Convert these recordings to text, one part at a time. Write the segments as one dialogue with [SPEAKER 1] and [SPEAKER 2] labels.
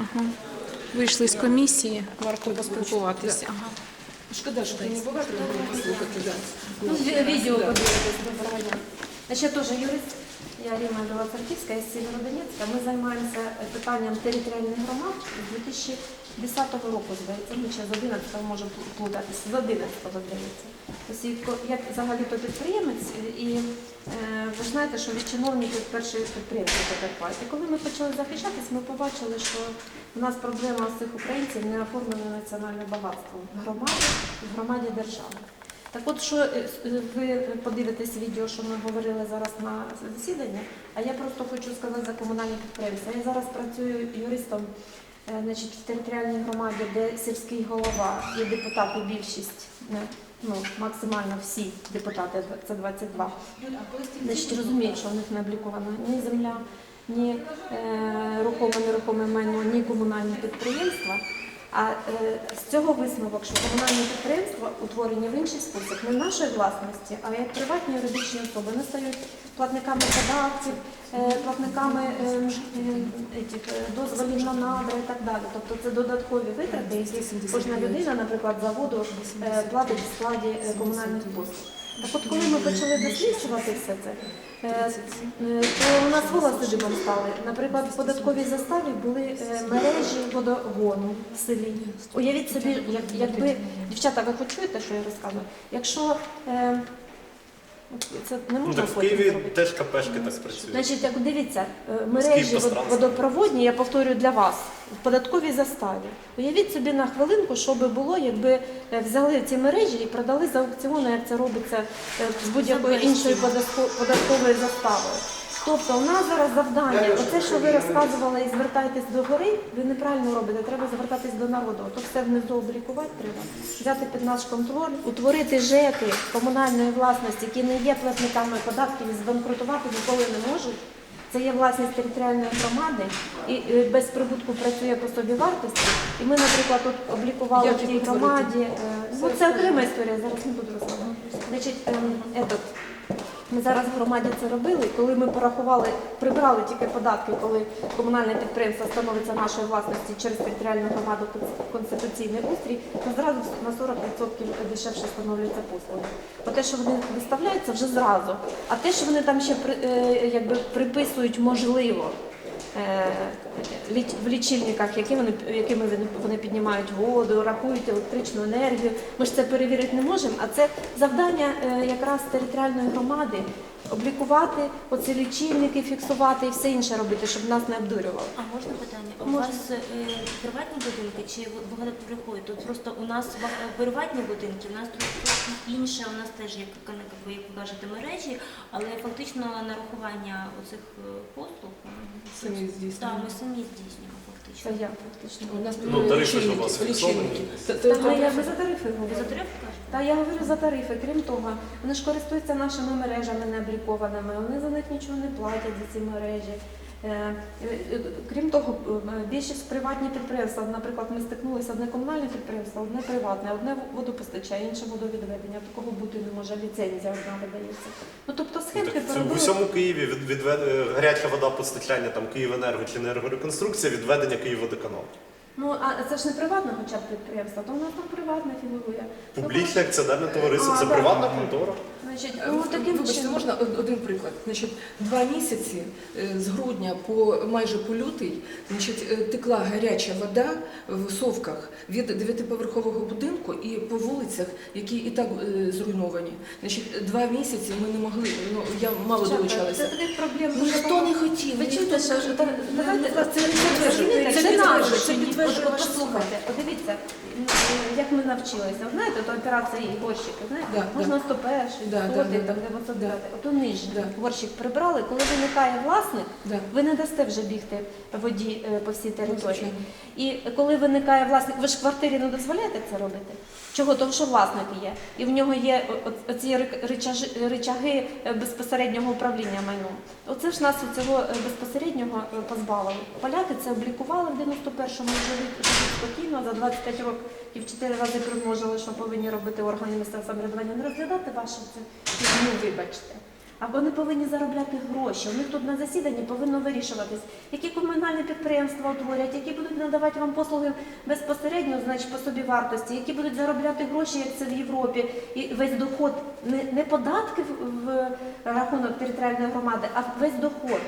[SPEAKER 1] Ага. Вийшли з комісії, варто поспілкуватися. Ага.
[SPEAKER 2] Шкода, що ти не була, треба було послухати. Да.
[SPEAKER 3] Ну, відео подивитись, доброго. Значить, я теж юрист, я Ріма Білоцерківська із Сєвєродонецька. Ми займаємося питанням територіальних громад з 2010 року, здається, ну, чи з 11 може плутатися, з 11 здається. Тобто, як взагалі-то підприємець, і е, ви знаєте, що від чиновників перші підприємці потерпають. І коли ми почали захищатись, ми побачили, що у нас проблема з цих українців не оформлене національне багатство в громаді, в громаді держави. Так от, що е, е, ви подивитесь відео, що ми говорили зараз на засіданні, а я просто хочу сказати за комунальні підприємства. Я зараз працюю юристом значить, в територіальній громаді, де сільський голова і депутати більшість, ну, максимально всі депутати, це 22, значить, розуміють, що в них не облікована ні земля, ні е, рухоме, нерухоме майно, ні комунальні підприємства. А е, з цього висновок, що комунальні підприємства утворені в інший спосіб, не нашої власності, а як приватні юридичні особи. Вони стають платниками податків, е, платниками е, е, дозволів на надра і так далі. Тобто це додаткові витрати, які кожна людина, наприклад, заводу е, платить в складі е, комунальних послуг. Так от коли ми почали досліджувати все це, е, е, то у нас волоси дибом стали. Наприклад, в податковій заставі були е, мережі водогону в селі. Уявіть собі, як, якби дівчата, ви хоч чуєте, що я розказую? Якщо це не
[SPEAKER 4] Ну
[SPEAKER 3] можна
[SPEAKER 4] так в Києві
[SPEAKER 3] зробити.
[SPEAKER 4] теж КПшки так працюють.
[SPEAKER 3] Значить, як дивіться, е, мережі водопроводні, я повторюю для вас, в податковій заставі. Уявіть собі на хвилинку, що би було, якби е, взяли ці мережі і продали за аукціони, як це робиться е, з будь-якою іншою податковою заставою. Тобто у нас зараз завдання, оце, що ви розказували і звертаєтесь до гори, ви неправильно робите, треба звертатись до народу. То все внизу облікувати треба, взяти під наш контроль, утворити ЖЕКи комунальної власності, які не є платниками податків і збанкрутувати ніколи не можуть. Це є власність територіальної громади і е, без прибутку працює по собі вартості. І ми, наприклад, тут облікували в
[SPEAKER 2] цій
[SPEAKER 3] тій громаді. е, Ну, це окрема історія, зараз не буду розказувати. Значить, ем, етот, ми зараз в громаді це робили, коли ми порахували, прибрали тільки податки, коли комунальне підприємство становиться нашою власності через територіальну громаду конституційний устрій, то зразу на 40% дешевше становляться послуги. Бо те, що вони виставляються, вже зразу. А те, що вони там ще е, якби приписують можливо. Е, В лічильниках, якими вони- вони піднімають воду, рахують електричну енергію. Ми ж це перевірити не можемо, а це завдання е, якраз територіальної громади облікувати оці лічильники, фіксувати і все інше робити, щоб нас не обдурювали.
[SPEAKER 5] А можна питання? У
[SPEAKER 3] Можна.
[SPEAKER 5] вас е, приватні будинки чи багатоповерхові? Тут просто у нас ба- приватні будинки, у нас трохи інше, у нас теж як, ви як ви кажете, мережі, але фактично нарахування оцих е, послуг м,
[SPEAKER 2] Самі
[SPEAKER 5] Так, ми самі здійснюємо
[SPEAKER 3] Це я фактично.
[SPEAKER 2] У нас
[SPEAKER 4] Ну, тарифи ж у вас
[SPEAKER 2] лічильники,
[SPEAKER 4] фіксовані.
[SPEAKER 2] Та- та-
[SPEAKER 3] я, ми за тарифи
[SPEAKER 5] Ви
[SPEAKER 3] говорю.
[SPEAKER 5] за тариф?
[SPEAKER 3] Та я говорю за тарифи. Крім того, вони ж користуються нашими мережами необлікованими, вони за них нічого не платять за ці мережі. Е, е, Крім того, е, більшість приватні підприємства, наприклад, ми стикнулися одне комунальне підприємство, одне приватне, одне водопостачає, інше водовідведення. Такого бути не може, ліцензія одна видається. Ну тобто схемки
[SPEAKER 4] ну, Це в усьому Києві від, відвед... гаряча вода постачання, там Київенерго чи енергореконструкція, відведення Київводоканалу.
[SPEAKER 3] Ну а це ж не приватне хоча б підприємство, то у нас там приватне фігурує. Ну,
[SPEAKER 4] Публічне акціонерне товариство
[SPEAKER 3] А,
[SPEAKER 4] це
[SPEAKER 3] да.
[SPEAKER 4] приватна контора.
[SPEAKER 3] Значить,
[SPEAKER 2] Е,
[SPEAKER 3] ну таким
[SPEAKER 2] Вибачте,
[SPEAKER 3] чином.
[SPEAKER 2] можна од- один приклад? Значить, два місяці е, з грудня по майже по лютий, значить, е, текла гаряча вода в совках від дев'ятиповерхового будинку і по вулицях, які і так е, зруйновані. Значить, два місяці ми не могли. Ну я мало
[SPEAKER 3] Дівчата,
[SPEAKER 2] долучалася.
[SPEAKER 3] Це таких проблем
[SPEAKER 2] Ну
[SPEAKER 3] дуже
[SPEAKER 2] ніхто
[SPEAKER 3] багато.
[SPEAKER 2] не хотів.
[SPEAKER 3] Ви чуєте, що та- давайте
[SPEAKER 2] Ну, це
[SPEAKER 3] це
[SPEAKER 2] підтверджує, це
[SPEAKER 3] це
[SPEAKER 2] підтверджує, це
[SPEAKER 3] От
[SPEAKER 2] ваше
[SPEAKER 3] послухайте, подивіться, ну, як ми навчилися. Знаєте, то операції горщики, знаєте,
[SPEAKER 2] Да,
[SPEAKER 3] можна 101,
[SPEAKER 2] Да, да,
[SPEAKER 3] 100,
[SPEAKER 2] да,
[SPEAKER 3] там
[SPEAKER 2] да.
[SPEAKER 3] 909. Ото нижній
[SPEAKER 2] Да.
[SPEAKER 3] горщик прибрали. Коли виникає власник,
[SPEAKER 2] Да.
[SPEAKER 3] ви не дасте вже бігти воді е, по всій території.
[SPEAKER 2] звичайно.
[SPEAKER 3] І коли виникає власник, ви ж в квартирі не дозволяєте це робити? Чого? Тому що власник є. І в нього є оці ричаги е, безпосереднього управління майном. Оце ж нас цього безпосереднього е, позбавили. Поляки це облікували в 91-му живуть живуть спокійно, за 25 років 4 рази примножили, що повинні робити органи місцевого самоврядування. Не розглядати ваше це, ну вибачте. А вони повинні заробляти гроші. У них тут на засіданні повинно вирішуватись, які комунальні підприємства утворять, які будуть надавати вам послуги безпосередньо, значить по собі вартості, які будуть заробляти гроші, як це в Європі, і весь доход не, не податки в, в рахунок територіальної громади, а весь доход.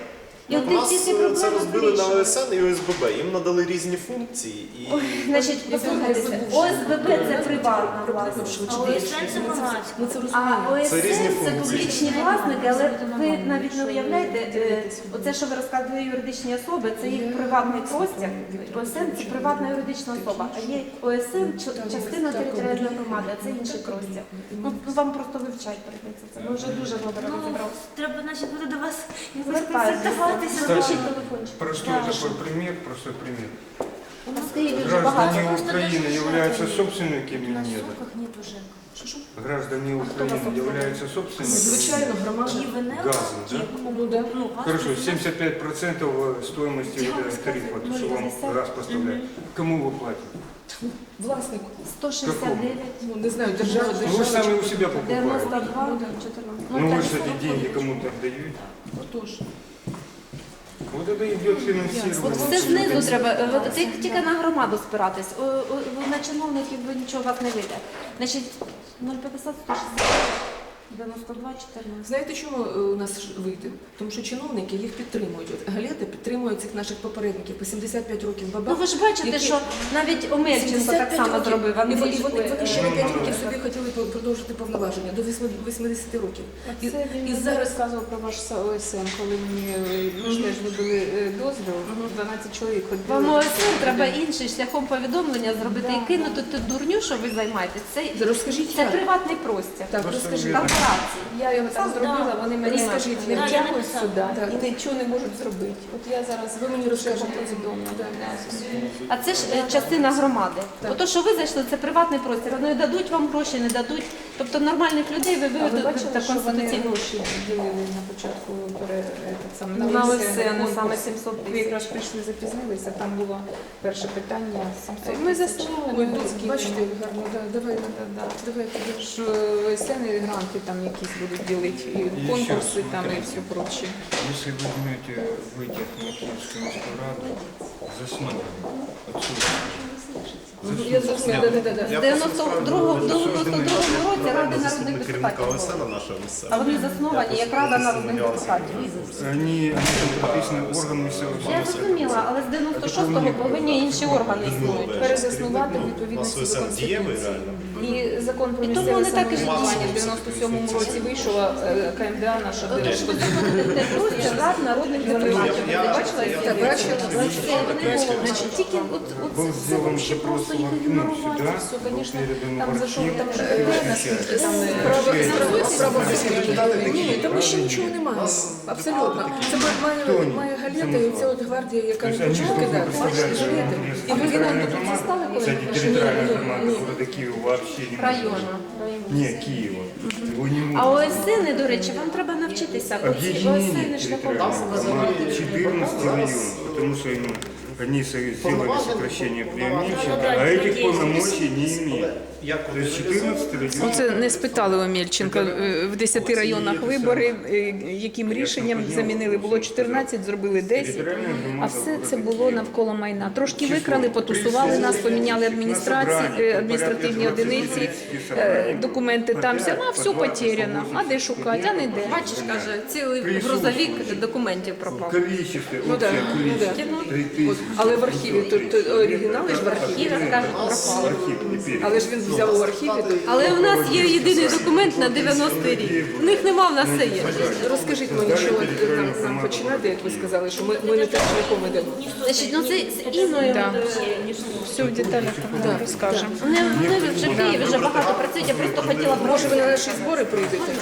[SPEAKER 3] І
[SPEAKER 4] У
[SPEAKER 3] от
[SPEAKER 4] нас
[SPEAKER 3] ці всі
[SPEAKER 4] е,
[SPEAKER 3] проблеми
[SPEAKER 4] це розбили на. ОСН і ОСББ. Їм надали різні функції і
[SPEAKER 3] Ой, значить, послухайте, ОСББ це приватна власність.
[SPEAKER 5] А ОСН це громадське.
[SPEAKER 2] Ми це
[SPEAKER 3] А
[SPEAKER 2] розуміємо.
[SPEAKER 3] ОСН
[SPEAKER 4] Це різні
[SPEAKER 3] це
[SPEAKER 4] функції.
[SPEAKER 3] публічні власники, але ви навіть не уявляєте, е, оце, що ви розказуєте юридичні особи, це їх приватний простір. ОСН це приватна юридична особа, а є ОСН ч- частина територіальної громади, а це інший простір. Ну вам просто вивчать прийдеться це. Ми вже дуже добре
[SPEAKER 5] Ну,
[SPEAKER 3] розібралися.
[SPEAKER 5] треба, значить, буде до вас якось
[SPEAKER 3] Звертайтеся,
[SPEAKER 5] консультуватися.
[SPEAKER 3] напишіть телефончик.
[SPEAKER 6] Простой
[SPEAKER 5] Да.
[SPEAKER 6] такой пример, простой пример.
[SPEAKER 3] У нас в Києві вже багато.
[SPEAKER 6] Граждане
[SPEAKER 5] Просто
[SPEAKER 6] Украины
[SPEAKER 5] даже
[SPEAKER 6] являются
[SPEAKER 5] жалко.
[SPEAKER 6] собственниками
[SPEAKER 5] На
[SPEAKER 6] недр.
[SPEAKER 5] соках нет уже.
[SPEAKER 6] Граждане Украины являются собственниками
[SPEAKER 2] Звичайно, громада.
[SPEAKER 5] Київенерго,
[SPEAKER 6] газа, да?
[SPEAKER 2] Ну, да.
[SPEAKER 5] ну, газ
[SPEAKER 6] Хорошо,
[SPEAKER 5] це-
[SPEAKER 6] 75% стоимости
[SPEAKER 5] Я
[SPEAKER 6] вот
[SPEAKER 5] вам
[SPEAKER 6] этого тарифа,
[SPEAKER 3] Ну,
[SPEAKER 6] то, что вам
[SPEAKER 3] десять.
[SPEAKER 6] газ поставляет. Кому вы платите?
[SPEAKER 2] Власнику.
[SPEAKER 3] 169,
[SPEAKER 2] Ну, не знаю, держава,
[SPEAKER 6] Ну, вы
[SPEAKER 2] держава.
[SPEAKER 6] же сами у себя покупаете.
[SPEAKER 3] 92, 14.
[SPEAKER 6] Ну вы
[SPEAKER 3] так,
[SPEAKER 6] же эти деньги кому-то отдаете.
[SPEAKER 2] Отож.
[SPEAKER 6] Вот это идет финансирование.
[SPEAKER 3] От все знизу треба, от ті- тільки на громаду спиратись. О, о, На чиновників ви нічого у вас не вийде. Значить, 050 160 92 14.
[SPEAKER 2] Знаєте, чому е, у нас ж вийде? Тому що чиновники їх підтримують. От Галета підтримує цих наших попередників по 75 років
[SPEAKER 3] Ну ви ж бачите,
[SPEAKER 2] Які-
[SPEAKER 3] що навіть Омельченко так само
[SPEAKER 2] років.
[SPEAKER 3] зробив.
[SPEAKER 2] І вони, вони, вони ще на 5
[SPEAKER 3] е,
[SPEAKER 2] років собі хотіли продовжити повноваження до 80 років. І,
[SPEAKER 1] Це він
[SPEAKER 2] і зараз
[SPEAKER 1] розказував про ваш ОСН, коли мені е, ми ж теж вибили е, дозвіл, 12 чоловік ходили.
[SPEAKER 3] Вам ОСН треба інший шляхом повідомлення зробити і кинути ту дурню, що ви займаєтесь. Це,
[SPEAKER 2] розкажіть,
[SPEAKER 3] це приватний простір.
[SPEAKER 2] Так, розкажіть.
[SPEAKER 3] Корпорації.
[SPEAKER 1] Я його так зробила, вони мені
[SPEAKER 2] Розкажіть,
[SPEAKER 1] не
[SPEAKER 5] я
[SPEAKER 1] втягують сюди і нічого не можуть зробити. От я зараз
[SPEAKER 2] Ви мені розкажете.
[SPEAKER 3] А це ж е, частина громади. Ото, що ви зайшли, це приватний простір. Вони дадуть вам гроші, не дадуть. Тобто нормальних людей ви
[SPEAKER 1] А ви
[SPEAKER 3] виведете
[SPEAKER 1] бачили,
[SPEAKER 3] та
[SPEAKER 1] що вони гроші ділили на початку пере, е, так само,
[SPEAKER 3] на
[SPEAKER 1] ОСН,
[SPEAKER 3] ОСН,
[SPEAKER 1] конкурс.
[SPEAKER 3] саме 700
[SPEAKER 1] Ви
[SPEAKER 3] тисяч.
[SPEAKER 1] якраз прийшли, запізнилися, там було перше питання 700
[SPEAKER 3] Ми
[SPEAKER 1] тисяч.
[SPEAKER 3] заснували.
[SPEAKER 2] Ой,
[SPEAKER 1] Ну,
[SPEAKER 2] ну, бачите, як гарно, да, давай,
[SPEAKER 1] Да, да.
[SPEAKER 2] давай підеш.
[SPEAKER 1] Що ОСН і гранти там якісь будуть ділити, і
[SPEAKER 6] ще
[SPEAKER 1] конкурси там і
[SPEAKER 6] смотрите.
[SPEAKER 1] все прочее.
[SPEAKER 6] Если вы возьмете, выйдет на Киевскую міську раду, заснув отсюда.
[SPEAKER 2] Я зрозуміла, да, да, да, да.
[SPEAKER 3] З 92-го 92-му році Ради народних депутатів. Була.
[SPEAKER 4] нашого
[SPEAKER 3] А
[SPEAKER 4] місцевого.
[SPEAKER 3] вони засновані як Рада народних депутатів.
[SPEAKER 6] Орган місцевого
[SPEAKER 3] Я зрозуміла, але з 96-го повинні інші органи існують.
[SPEAKER 1] Перезаснувати відповідності до
[SPEAKER 4] ОСН дієвий реально.
[SPEAKER 1] І закон про
[SPEAKER 3] тому
[SPEAKER 1] місцеве
[SPEAKER 3] вони так і
[SPEAKER 1] самоврядування в
[SPEAKER 4] живуть.
[SPEAKER 1] 97-му році вийшла е, КМДА наша
[SPEAKER 3] простір Рад народних депутатів.
[SPEAKER 4] Я-
[SPEAKER 3] Ви бачили?
[SPEAKER 4] я-
[SPEAKER 2] Так, бачила.
[SPEAKER 3] Це вони було. Значить, тільки от, от
[SPEAKER 6] Был
[SPEAKER 3] це, це
[SPEAKER 6] сделан
[SPEAKER 3] вообще
[SPEAKER 6] запрос
[SPEAKER 3] просто
[SPEAKER 6] в
[SPEAKER 3] їх
[SPEAKER 6] окно
[SPEAKER 3] ігнорувати.
[SPEAKER 6] сюда,
[SPEAKER 1] все,
[SPEAKER 6] был
[SPEAKER 1] конечно,
[SPEAKER 6] передан
[SPEAKER 1] там
[SPEAKER 6] в
[SPEAKER 1] зайшов,
[SPEAKER 6] архив.
[SPEAKER 1] там же
[SPEAKER 6] Очень
[SPEAKER 1] наскільки там е,
[SPEAKER 2] Право
[SPEAKER 6] Решение.
[SPEAKER 2] право
[SPEAKER 4] Дали
[SPEAKER 2] Ні,
[SPEAKER 4] такі
[SPEAKER 2] там ще нічого немає. Абсолютно. Це має, має галета і ця от гвардія, яка
[SPEAKER 6] То есть они же
[SPEAKER 2] почала
[SPEAKER 6] должны
[SPEAKER 2] кидати.
[SPEAKER 6] представлять
[SPEAKER 2] Жилети.
[SPEAKER 6] интересы
[SPEAKER 2] І ви
[SPEAKER 6] территориальной
[SPEAKER 2] нам тут стали
[SPEAKER 6] громады.
[SPEAKER 2] коли
[SPEAKER 6] Кстати,
[SPEAKER 2] ми
[SPEAKER 6] территориальная
[SPEAKER 2] Ні,
[SPEAKER 6] громада
[SPEAKER 2] ні.
[SPEAKER 6] города Киева вообще не может.
[SPEAKER 3] Района.
[SPEAKER 6] Не, Киева. Его
[SPEAKER 3] А. ОСН, до речі, вам треба навчитися. Оці
[SPEAKER 6] Объединение
[SPEAKER 3] не шляхом.
[SPEAKER 6] территориальных громад 14 районов, тому що им они сделали сокращение преимущества, а этих полномочий не имеют. То есть 14 районов.
[SPEAKER 1] Оце не спитали у Мельченка е, в 10 районах вибори, е, яким рішенням замінили. Було 14, зробили 10. А все це було навколо майна. Трошки викрали, потусували нас, поміняли адміністрації, адміністративні одиниці, е, документи там все, а все потеряно. А де шукати, а не де.
[SPEAKER 3] Бачиш, каже, цілий грузовик документів пропав.
[SPEAKER 6] Количество,
[SPEAKER 2] Ну да,
[SPEAKER 6] общее
[SPEAKER 2] ну да.
[SPEAKER 6] количество 3000.
[SPEAKER 2] Але в архіві, то, то оригінали ж в архіві.
[SPEAKER 6] Теперь.
[SPEAKER 2] Але ж він взяв у архіві. то-
[SPEAKER 3] Але у нас є єдиний документ на 90-й рік. У них нема, в нас все є.
[SPEAKER 2] Розкажіть мені, що от нам, нам починати, як ви сказали, що ми, ми не так шляхом йдемо.
[SPEAKER 3] Значить, ну це з Іною.
[SPEAKER 1] Да. Все в деталях там розкажемо.
[SPEAKER 3] Вони, вони вже в Києві вже багато працюють, я просто хотіла
[SPEAKER 2] Може, ви на наші збори прийдете?